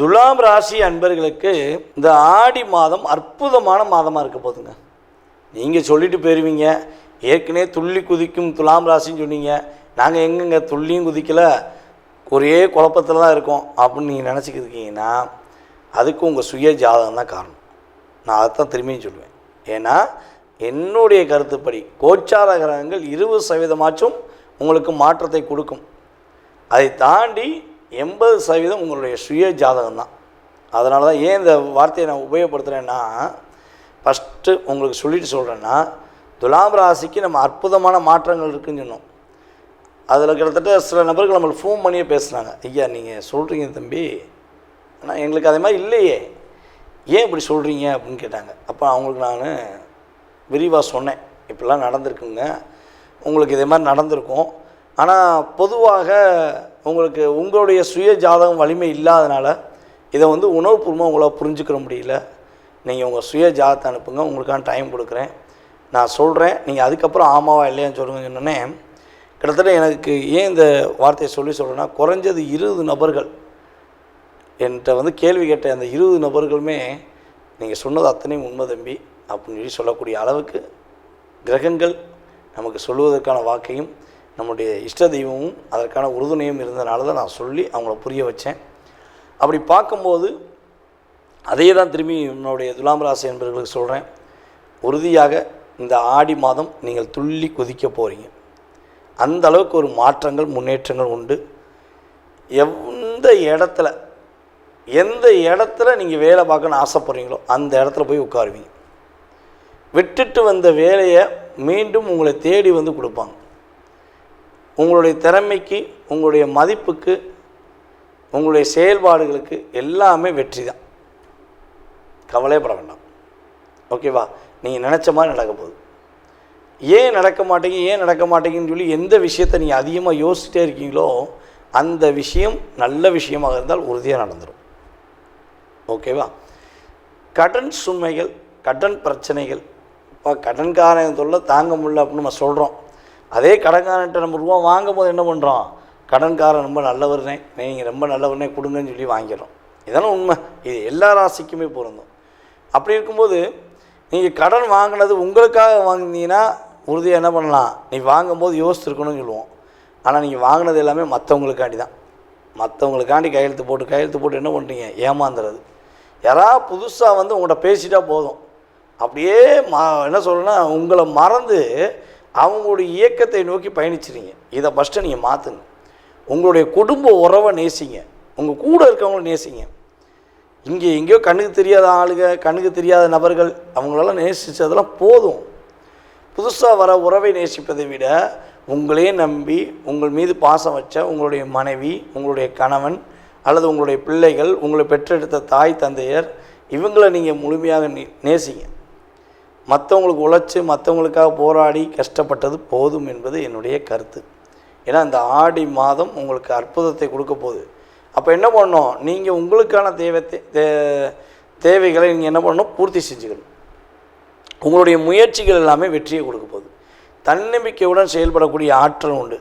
துலாம் ராசி அன்பர்களுக்கு இந்த ஆடி மாதம் அற்புதமான மாதமாக இருக்க போதுங்க நீங்கள் சொல்லிட்டு போயிருவீங்க. ஏற்கனவே துள்ளி குதிக்கும் துலாம் ராசின்னு சொன்னீங்க. நாங்கள் எங்கெங்க துள்ளியும் குதிக்கலை? ஒரே குழப்பத்தில் தான் இருக்கோம் அப்படின்னு நீங்கள் நினச்சிக்கிருக்கீங்கன்னா அதுக்கு உங்கள் சுய ஜாதகம் தான் காரணம். நான் அதைத்தான் திரும்பியும் சொல்லுவேன். ஏன்னா என்னுடைய கருத்துப்படி கோச்சார கிரகங்கள் இருபது சதவீதமாச்சும் உங்களுக்கு மாற்றத்தை கொடுக்கும். அதை தாண்டி எண்பது சதவீதம் உங்களுடைய சுய ஜாதகம் தான் அதனால தான் ஏன் இந்த வார்த்தையை நான் உபயோகப்படுத்துகிறேன்னா ஃபஸ்ட்டு உங்களுக்கு சொல்லிட்டு சொல்கிறேன்னா துலாம் ராசிக்கு நம்ம அற்புதமான மாற்றங்கள் இருக்குன்னு சொன்னோம். அதில் கிட்டத்தட்ட சில நபர்கள் நம்மளுக்கு ஃபோன் பண்ணியே பேசுனாங்க ஐயா நீங்கள் சொல்கிறீங்க தம்பி. ஆனால் எங்களுக்கு அதே மாதிரி இல்லையே. ஏன் இப்படி சொல்கிறீங்க அப்படின்னு கேட்டாங்க. அப்போ அவங்களுக்கு நான் விரிவாக சொன்னேன். இப்படிலாம் நடந்திருக்குங்க. உங்களுக்கு இதே மாதிரி நடந்திருக்கும். ஆனால் பொதுவாக உங்களுக்கு உங்களுடைய சுய ஜாதகம் வலிமை இல்லாதனால இதை வந்து உணர்வுபூர்வமாக உங்களால் புரிஞ்சுக்கிற முடியல. நீங்கள் உங்கள் சுய ஜாதகத்தை அனுப்புங்க. உங்களுக்கான டைம் கொடுக்குறேன். நான் சொல்கிறேன் நீங்கள் அதுக்கப்புறம் ஆமாவா இல்லையான்னு சொல்லுங்க சொன்னோன்னே கிட்டத்தட்ட எனக்கு ஏன் இந்த வார்த்தையை சொல்லி சொல்கிறேன்னா குறைஞ்சது இருபது நபர்கள் என்கிட்ட வந்து கேள்வி கேட்ட அந்த இருபது நபர்களுமே நீங்கள் சொன்னது அத்தனையும் உண்மை தம்பி. அப்படின்னு சொல்லி சொல்லக்கூடிய அளவுக்கு கிரகங்கள் நமக்கு சொல்லுவதற்கான வாக்கையும் நம்முடைய இஷ்ட தெய்வமும் அதற்கான உறுதுணையும் இருந்தனால தான் நான் சொல்லி அவங்கள புரிய வச்சேன். அப்படி பார்க்கும்போது அதே தான் திரும்பி என்னுடைய துலாம் ராசி என்பவர்களுக்கு சொல்கிறேன் உறுதியாக இந்த ஆடி மாதம் நீங்கள் துள்ளி குதிக்க போகிறீங்க அந்த அளவுக்கு ஒரு மாற்றங்கள் முன்னேற்றங்கள் உண்டு. எந்த இடத்துல எந்த இடத்துல நீங்கள் வேலை பார்க்கணும்னு ஆசைப்படுறீங்களோ அந்த இடத்துல போய் உட்காருவீங்க. விட்டுட்டு வந்த வேலையை மீண்டும் உங்களை தேடி வந்து கொடுப்பாங்க. உங்களுடைய திறமைக்கு உங்களுடைய மதிப்புக்கு உங்களுடைய செயல்பாடுகளுக்கு எல்லாமே வெற்றி தான். கவலைப்பட வேண்டாம். ஓகேவா நீங்கள் நினச்ச மாதிரி நடக்க போகுது. ஏன் நடக்க மாட்டேங்க ஏன் நடக்க மாட்டேங்கன்னு சொல்லி எந்த விஷயத்தை நீங்கள் அதிகமாக யோசிச்சிட்டே இருக்கீங்களோ அந்த விஷயம் நல்ல விஷயமாக இருந்தால் உறுதியாக நடந்துடும் ஓகேவா கடன் சுமைகள் கடன் பிரச்சனைகள். இப்போ கடன்காரன் தொல்லை தாங்க முடியல அப்படின்னு நம்ம சொல்கிறோம் அதே கடன்காரன்ட்ட நம்ம ரூபா வாங்கும் போது என்ன பண்ணுறோம் கடன்காரன் ரொம்ப நல்லவர்னே நீங்கள் ரொம்ப நல்லவர்னே கொடுங்கன்னு சொல்லி வாங்கிடுறோம். இதானே உண்மை. இது எல்லா ராசிக்குமே பொருந்தும். அப்படி இருக்கும்போது நீங்கள் கடன் வாங்கினது உங்களுக்காக வாங்கினீங்கன்னா உறுதியாக என்ன பண்ணலாம்? நீ வாங்கும்போது யோசிச்சிருக்கணும்னு சொல்லுவோம். ஆனால் நீங்கள் வாங்கினது எல்லாமே மற்றவங்களுக்காண்டி தான். மற்றவங்களுக்காண்டி கையெழுத்து போட்டு கையெழுத்து போட்டு என்ன பண்ணுறீங்க ஏமாந்துறது. யாராவது புதுசாக வந்து உங்கள்கிட்ட பேசிட்டா போதும். அப்படியே மா என்ன சொல்கிறேன்னா உங்களை மறந்து அவங்களுடைய இயக்கத்தை நோக்கி பயணிச்சிருங்க. இதை ஃபஸ்ட்டு நீங்கள் மாற்றுங்க உங்களுடைய குடும்ப உறவை நேசிங்க. உங்கள் கூட இருக்கவங்கள நேசிங்க. இங்கே எங்கேயோ கண்ணுக்கு தெரியாத ஆளுங்க கண்ணுக்கு தெரியாத நபர்கள் அவங்களெல்லாம் நேசித்ததெல்லாம் போதும். புதுசாக வர உறவை நேசிப்பதை விட உங்களே நம்பி உங்கள் மீது பாசம் வச்ச உங்களுடைய மனைவி உங்களுடைய கணவன் அல்லது உங்களுடைய பிள்ளைகள் உங்களை பெற்றெடுத்த தாய் தந்தையர் இவங்களை நீங்கள் முழுமையாக நே நேசிங்க. மற்றவங்களுக்கு உழைச்சி மற்றவங்களுக்காக போராடி கஷ்டப்பட்டது போதும் என்பது என்னுடைய கருத்து. ஏன்னா இந்த ஆடி மாதம் உங்களுக்கு அற்புதத்தை கொடுக்க போகுது. அப்போ என்ன பண்ணணும்? நீங்கள் உங்களுக்கான தேவை தே தேவைகளை நீங்கள் என்ன பண்ணணும்? பூர்த்தி செஞ்சுக்கணும். உங்களுடைய முயற்சிகள் எல்லாமே வெற்றியை கொடுக்க போகுது. தன்னம்பிக்கையுடன் செயல்படக்கூடிய ஆற்றல் உண்டு.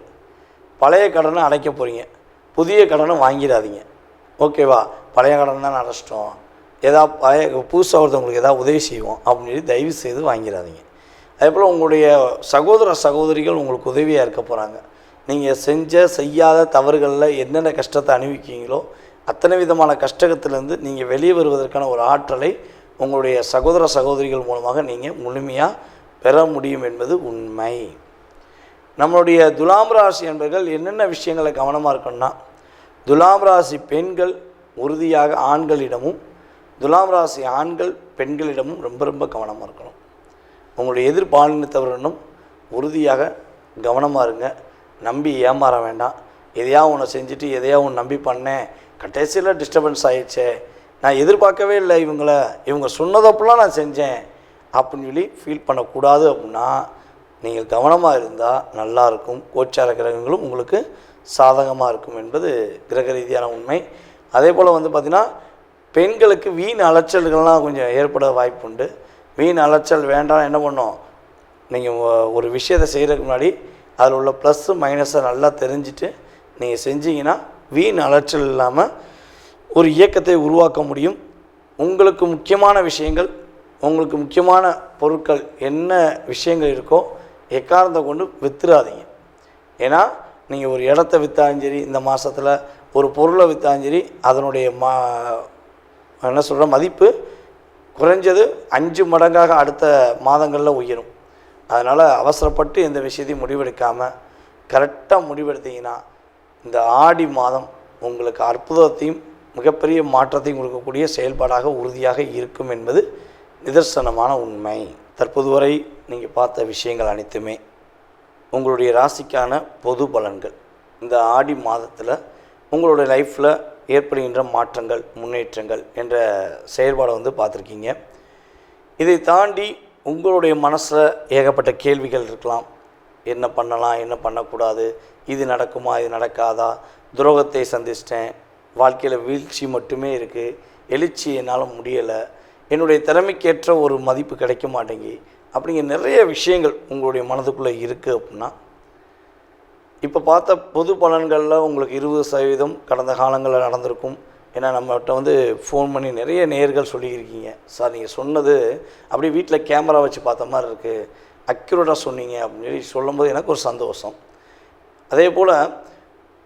பழைய கடனை அடைக்க போகிறீங்க புதிய கடனை வாங்கிடாதீங்க. ஓகேவா? பழைய கடன் தான் அடைச்சிட்டோம். ஏதாவது புதுசாக ஒருத்தவங்களுக்கு ஏதாவது உதவி செய்வோம் அப்படின்னு சொல்லி தயவு செய்து வாங்கிடாதீங்க. அதே போல் உங்களுடைய சகோதர சகோதரிகள் உங்களுக்கு உதவியாக இருக்க போகிறாங்க நீங்கள் செஞ்ச செய்யாத தவறுகளில் என்னென்ன கஷ்டத்தை அனுபவிக்கீங்களோ அத்தனை விதமான கஷ்டத்திலேருந்து நீங்கள் வெளியே வருவதற்கான ஒரு ஆற்றலை உங்களுடைய சகோதர சகோதரிகள் மூலமாக நீங்கள் முழுமையாக பெற முடியும் என்பது உண்மை. நம்மளுடைய துலாம் ராசி என்பர்கள் என்னென்ன விஷயங்களை கவனமாக இருக்கணும்னா துலாம் ராசி பெண்கள் உறுதியாக ஆண்களிடமும் துலாம் ராசி ஆண்கள் பெண்களிடமும் ரொம்ப ரொம்ப கவனமாக இருக்கணும். உங்களுடைய எதிர்பாலினத்தவரிடம் உறுதியாக கவனமாக இருங்க. நம்பி ஏமாற வேண்டாம். எதையா ஒன்று செஞ்சுட்டு எதையா ஒன்று நம்பி பண்ணேன். கடைசியில் டிஸ்டர்பன்ஸ் ஆயிடுச்சே. நான் எதிர்பார்க்கவே இல்லை இவங்கள. இவங்க சொன்னதப்பெல்லாம் நான் செஞ்சேன். அப்படின்னு சொல்லி ஃபீல் பண்ணக்கூடாது அப்படின்னா நீங்கள் கவனமாக இருந்தால் நல்லாயிருக்கும் கோச்சார கிரகங்களும் உங்களுக்கு சாதகமாக இருக்கும் என்பது கிரக ரீதியான உண்மை. அதே போல் வந்து பார்த்திங்கன்னா பெண்களுக்கு வீண் அலைச்சல்கள்லாம் கொஞ்சம் ஏற்பட வாய்ப்புண்டு. வீண் அலைச்சல் வேண்டாம் என்ன பண்ணோம்? நீங்கள் ஒரு விஷயத்தை செய்கிறதுக்கு முன்னாடி அதில் உள்ள ப்ளஸ்ஸு மைனஸை நல்லா தெரிஞ்சுட்டு நீங்கள் செஞ்சீங்கன்னா வீண் அலைச்சல் இல்லாமல் ஒரு இயக்கத்தை உருவாக்க முடியும். உங்களுக்கு முக்கியமான விஷயங்கள் உங்களுக்கு முக்கியமான பொருட்கள் என்ன விஷயங்கள் இருக்கோ எக்காரணத்தை கொண்டு வித்துறாதீங்க. ஏன்னா நீங்கள் ஒரு இடத்த விற்றாலும் சரி இந்த மாதத்தில் ஒரு பொருளை விற்றாலும் சரி அதனுடைய மா என்ன சொல்கிற மதிப்பு குறைஞ்சது அஞ்சு மடங்காக அடுத்த மாதங்களில் உயரும். அதனால் அவசரப்பட்டு எந்த விஷயத்தையும் முடிவெடுக்காமல் கரெக்டாக முடிவெடுத்தீங்கன்னா இந்த ஆடி மாதம் உங்களுக்கு அற்புதத்தையும் மிகப்பெரிய மாற்றத்தையும் கொடுக்கக்கூடிய செயல்பாடாக உறுதியாக இருக்கும் என்பது நிதர்சனமான உண்மை. தற்போது வரை நீங்கள் பார்த்த விஷயங்கள் அனைத்துமே உங்களுடைய ராசிக்கான பொது பலன்கள். இந்த ஆடி மாதத்தில் உங்களுடைய லைஃப்பில் ஏற்படுகின்ற மாற்றங்கள் முன்னேற்றங்கள் என்ற செயல்பாடை வந்து பார்த்துருக்கீங்க. இதை தாண்டி உங்களுடைய மனசில் ஏகப்பட்ட கேள்விகள் இருக்கலாம். என்ன பண்ணலாம் என்ன பண்ணக்கூடாது இது நடக்குமா இது நடக்காதா? துரோகத்தை சந்திச்சிட்டேன். வாழ்க்கையில் வீழ்ச்சி மட்டுமே இருக்குது எழுச்சி என்னால் முடியலை. என்னுடைய திறமைக்கேற்ற ஒரு மதிப்பு கிடைக்க மாட்டேங்கி அப்படிங்கிற நிறைய விஷயங்கள் உங்களுடைய மனதுக்குள்ளே இருக்குது அப்படின்னா இப்போ பார்த்த பொது பலன்களில் உங்களுக்கு இருபது சதவீதம் கடந்த காலங்களில் நடந்திருக்கும். ஏன்னா நம்மகிட்ட வந்து ஃபோன் பண்ணி நிறைய நேர்கள் சொல்லியிருக்கீங்க. சார் நீங்கள் சொன்னது அப்படியே வீட்டில் கேமரா வச்சு பார்த்த மாதிரி இருக்குது அக்யூரேட்டாக சொன்னீங்க அப்படின்னு சொல்லி சொல்லும்போது எனக்கு ஒரு சந்தோஷம். அதே போல்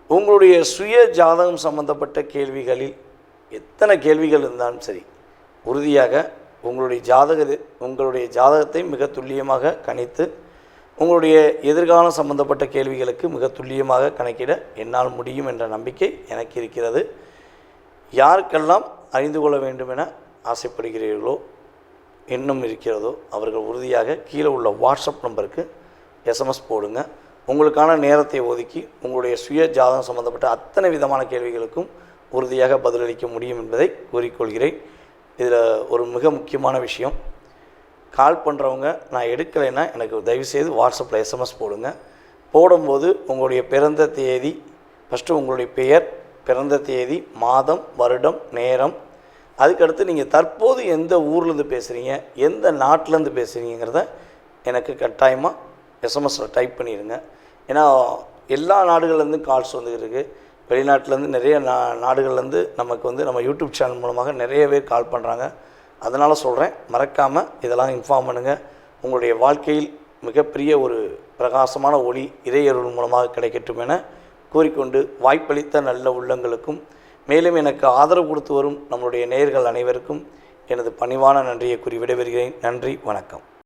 உங்களுடைய சுய ஜாதகம் சம்மந்தப்பட்ட கேள்விகளில் எத்தனை கேள்விகள் இருந்தாலும் சரி உறுதியாக உங்களுடைய ஜாதக உங்களுடைய ஜாதகத்தை மிக துல்லியமாக கணித்து உங்களுடைய எதிர்காலம் சம்பந்தப்பட்ட கேள்விகளுக்கு மிக துல்லியமாக கணக்கிட என்னால் முடியும் என்ற நம்பிக்கை எனக்கு இருக்கிறது. யாருக்கெல்லாம் அறிந்து கொள்ள வேண்டும் என ஆசைப்படுகிறீர்களோ இன்னும் இருக்கிறதோ அவர்கள் உறுதியாக கீழே உள்ள வாட்ஸ்அப் நம்பருக்கு எஸ்எம்எஸ் போடுங்க. உங்களுக்கான நேரத்தை ஒதுக்கி உங்களுடைய சுய ஜாதகம் சம்பந்தப்பட்ட அத்தனை விதமான கேள்விகளுக்கும் உறுதியாக பதிலளிக்க முடியும் என்பதை கூறிக்கொள்கிறேன். இதில் ஒரு மிக முக்கியமான விஷயம் கால் பண்ணுறவங்க நான் எடுக்கலைன்னா எனக்கு தயவுசெய்து வாட்ஸ்அப்பில் எஸ்எம்எஸ் போடுங்க. போடும்போது உங்களுடைய பிறந்த தேதி ஃபஸ்ட்டு உங்களுடைய பெயர் பிறந்த தேதி மாதம் வருடம் நேரம். அதுக்கடுத்து நீங்கள் தற்போது எந்த ஊர்லேருந்து பேசுகிறீங்க எந்த நாட்டிலேருந்து பேசுகிறீங்கிறத எனக்கு கட்டாயமாக எஸ்எம்எஸில் டைப் பண்ணிடுங்க ஏன்னா எல்லா நாடுகள்லேருந்து கால்ஸ் வந்துருக்கு இருக்குது வெளிநாட்டிலேருந்து நிறைய நா நாடுகள்லேருந்து நமக்கு வந்து நம்ம யூடியூப் சேனல் மூலமாக நிறைய பேர் கால் பண்ணுறாங்க அதனால் சொல்கிறேன் மறக்காமல் இதெல்லாம் இன்ஃபார்ம் பண்ணுங்கள் உங்களுடைய வாழ்க்கையில் மிகப்பெரிய ஒரு பிரகாசமான ஒளி இறையருள் மூலமாக கிடைக்கட்டும் என கூறிக்கொண்டு வாய்ப்பளித்த நல்ல உள்ளங்களுக்கும் மேலும் எனக்கு ஆதரவு கொடுத்து வரும் நம்மளுடைய நேயர்கள் அனைவருக்கும் எனது பணிவான நன்றியை கூறி விடைபெறுகிறேன். நன்றி வணக்கம்.